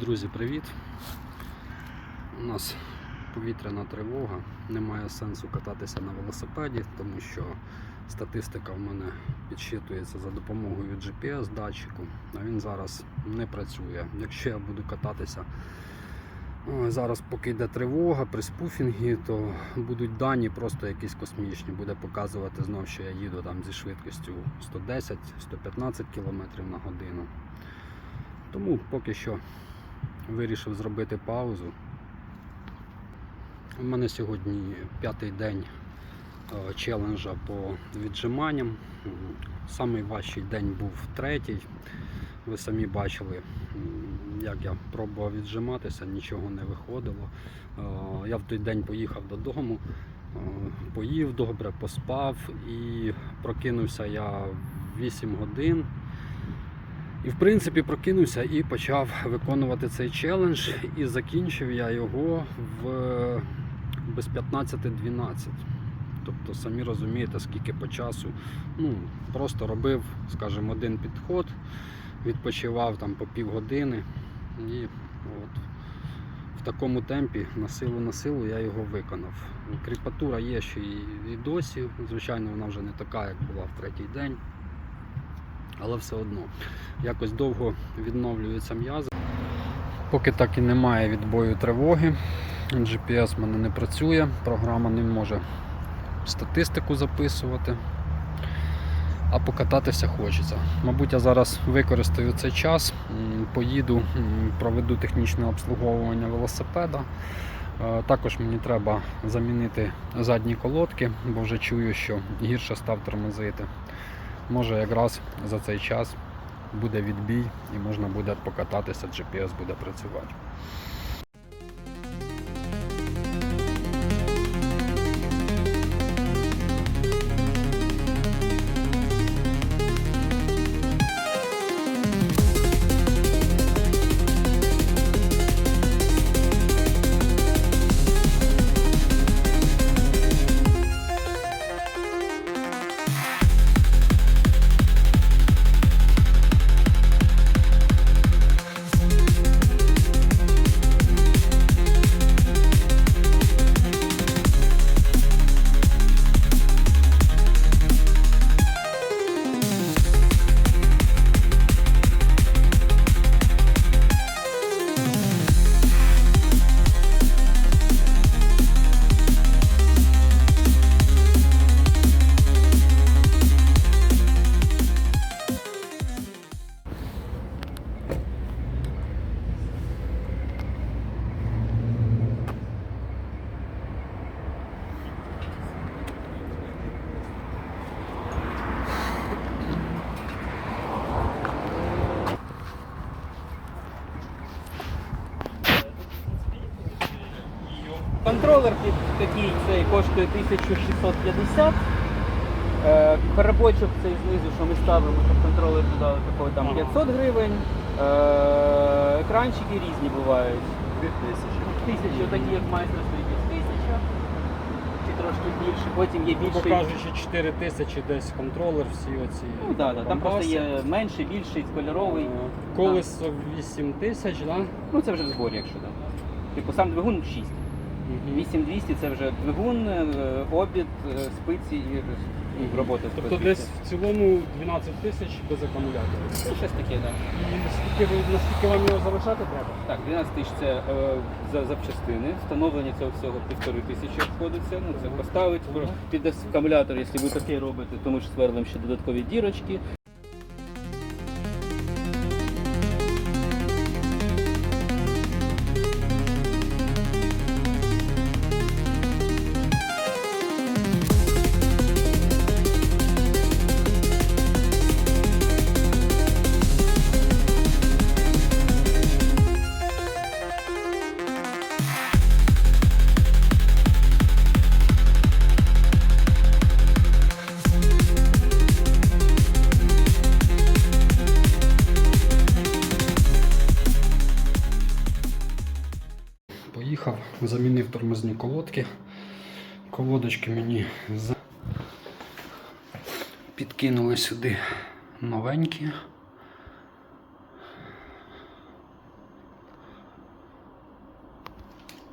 Друзі, привіт! У нас повітряна тривога. Немає сенсу кататися на велосипеді, тому що статистика в мене підсчитується за допомогою GPS-датчику, а він зараз не працює. Якщо я буду кататися зараз, поки йде тривога при спуфінгі, то будуть дані просто якісь космічні. Буде показувати знов, що я їду там зі швидкістю 110-115 км на годину. Тому поки що вирішив зробити паузу. У мене сьогодні п'ятий день е, челенджа по віджиманням. Самий важчий день був третій. Ви самі бачили, як я пробував віджиматися, нічого не виходило. Е, Я в той день поїхав додому, е, поїв добре, поспав і прокинувся я 8 годин. І в принципі прокинувся і почав виконувати цей челендж. І закінчив я його в без 15-12. Тобто, самі розумієте, скільки по часу. Ну, просто робив, скажімо, один підход, відпочивав там по півгодини. І от в такому темпі на силу на силу я його виконав. Кріпатура є ще і, досі. Звичайно, вона вже не така, як була в третій день. Але все одно якось довго відновлюються м'язи. Поки так і немає відбою тривоги. GPS в мене не працює, програма не може статистику записувати. А покататися хочеться. Мабуть, я зараз використаю цей час, поїду, проведу технічне обслуговування велосипеда. Е, Також мені треба замінити задні колодки, бо вже чую, що гірше став тормозити. Може якраз за цей час буде відбій і можна буде покататися, GPS буде працювати. Контролер під такий цей коштує 1650. Е, Перебочок цей знизу, що ми ставимо, щоб контролер додали такого там 500 гривень. Е, Екранчики різні бувають. 2000. Тисячі, отакі як майстер стоїть тисяча. Чи трошки більше. Потім є більший. кажучи, 4 тисячі десь контролер, всі оці. Ну да, да. Там просто є менший, більший, кольоровий. Колесо 8 тисяч, да? Ну це вже в зборі, якщо так. Типу сам двигун 6. 8200 це вже двигун, е, обід, е, спиці і робота Тобто десь в цілому 12 тисяч без акумулятора. Ну, щось таке, так. І наскільки, ви- наскільки вам його залишати треба? Так, 12 тисяч це е, за запчастини. Встановлення цього всього півтори тисячі обходиться. Ну, це поставить під акумулятор, якщо ви таке робите, то ми ж сверлимо ще додаткові дірочки. Тормозні колодки. Колодочки мені за- підкинули сюди новенькі.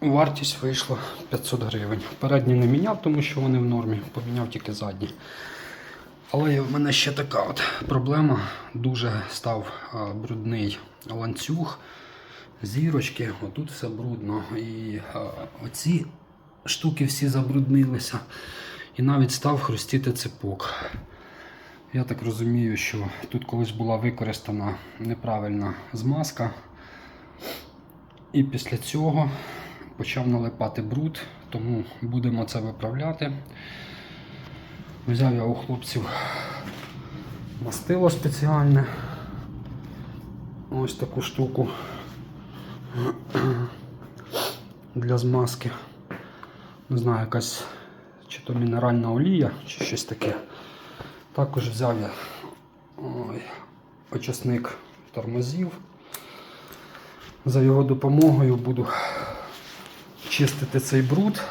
Вартість вийшла 500 гривень. Передні не міняв, тому що вони в нормі, поміняв тільки задні. Але в мене ще така от проблема. Дуже став брудний ланцюг, зірочки, отут все брудно. І оці штуки всі забруднилися. І навіть став хрустіти ципок. Я так розумію, що тут колись була використана неправильна змазка. І після цього почав налипати бруд, тому будемо це виправляти. Взяв я у хлопців мастило спеціальне. Ось таку штуку для змазки. Не знаю, якась чи то мінеральна олія, чи щось таке. Також взяв я ой, очисник тормозів. За його допомогою буду чистити цей бруд,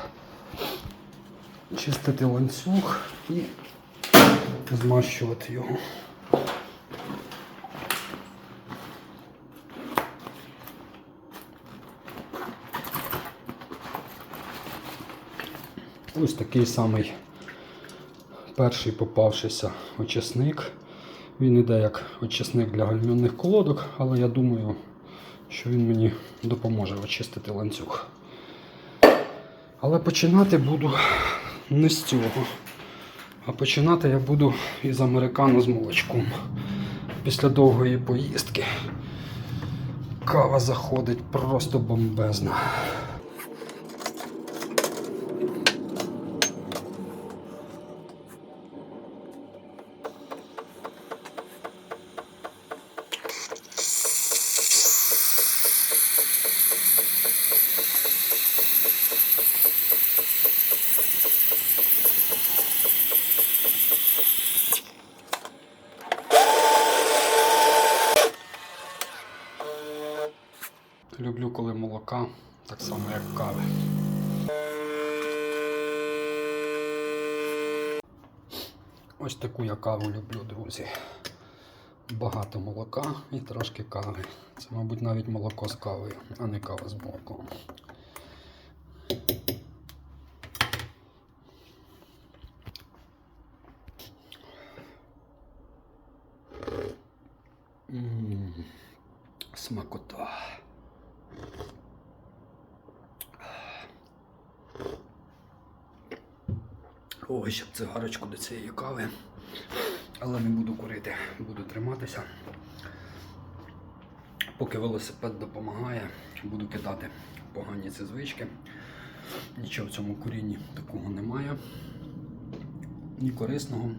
чистити ланцюг і змащувати його. Ось такий самий перший попавшийся очисник. Він іде як очисник для гальмівних колодок, але я думаю, що він мені допоможе очистити ланцюг. Але починати буду не з цього. А починати я буду із американо з молочком. Після довгої поїздки кава заходить просто бомбезна. Люблю, коли молока, так само як кави. Ось таку я каву люблю, друзі. Багато молока і трошки кави. Це, мабуть, навіть молоко з кавою, а не кава з молоком. М, Смакота. Ой, ще б цигарочку до цієї кави. Але не буду курити, буду триматися. Поки велосипед допомагає, буду кидати погані ці звички. Нічого в цьому курінні такого немає. Ні корисного,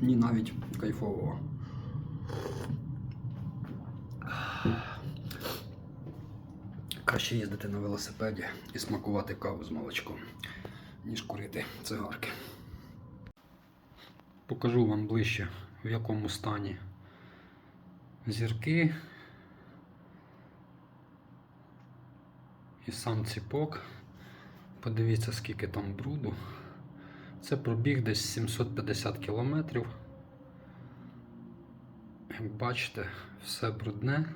ні навіть кайфового. Краще їздити на велосипеді і смакувати каву з молочком, ніж курити цигарки. Покажу вам ближче, в якому стані зірки і сам ціпок. Подивіться, скільки там бруду. Це пробіг десь 750 кілометрів. Як бачите, все брудне.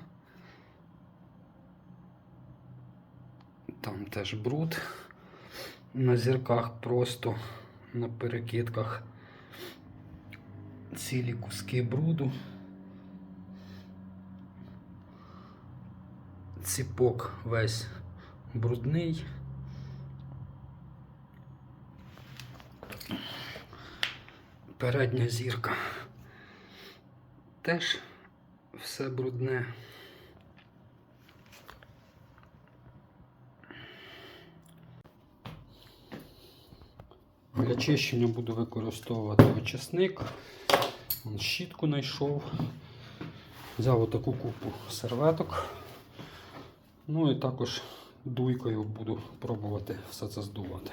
Там теж бруд. На зірках просто на перекидках цілі куски бруду. Ціпок весь брудний. Передня зірка теж все брудне. Для чищення буду використовувати очисник. Щітку знайшов. Взяв отаку купу серветок. Ну і також дуйкою буду пробувати все це здувати.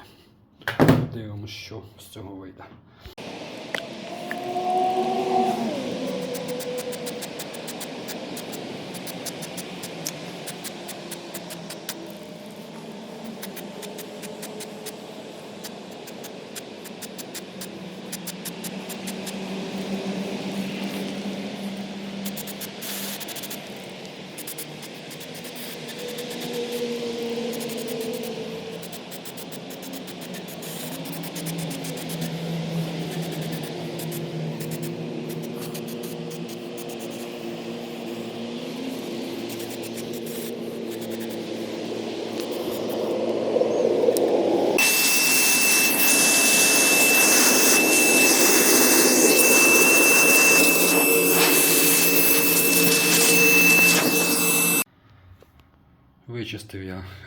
Дивимося, що з цього вийде.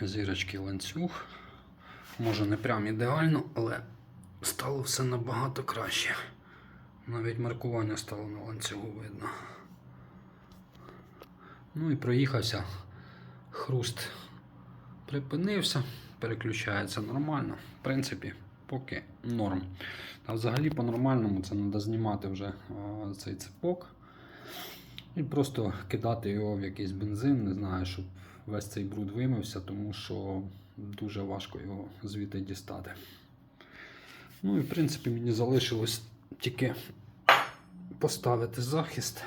Зірочки ланцюг. Може не прям ідеально, але стало все набагато краще. Навіть маркування стало на ланцюгу видно. Ну і проїхався. Хруст припинився, переключається нормально. В принципі, поки норм. А взагалі по-нормальному це треба знімати вже цей цепок. І просто кидати його в якийсь бензин, не знаю, щоб весь цей бруд вимився, тому що дуже важко його звідти дістати. Ну і в принципі мені залишилось тільки поставити захист.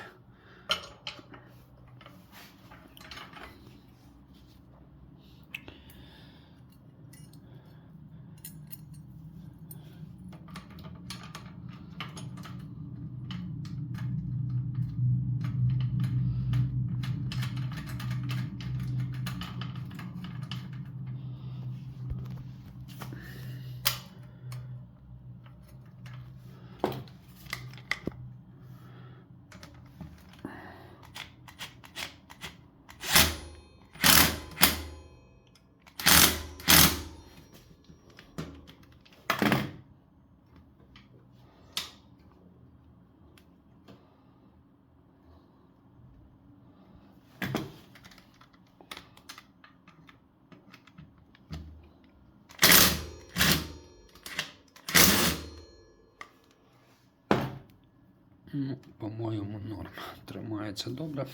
Ну, по-моєму, норм. Тримається добре.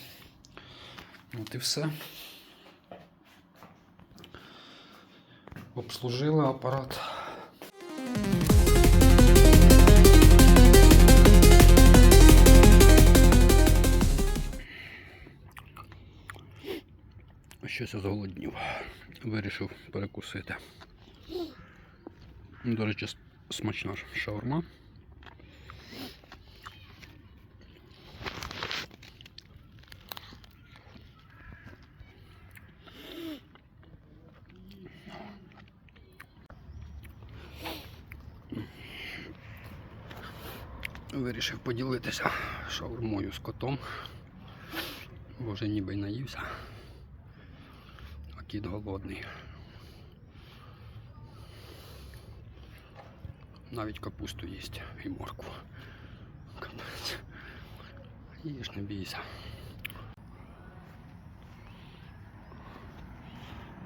От і все. Обслужили апарат. Щось зголоднів. Вирішив перекусити. До речі, смачна шаурма. Вирішив поділитися шаурмою з котом. Бо вже ніби й наївся. А кіт голодний. Навіть капусту їсть і моркву. Капець. Їж, не бійся.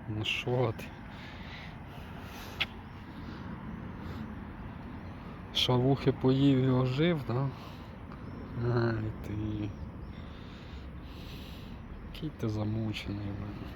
Ну що ти? Шавухи поїв і ожив, да? Ай ти. Який ти замучений, блин.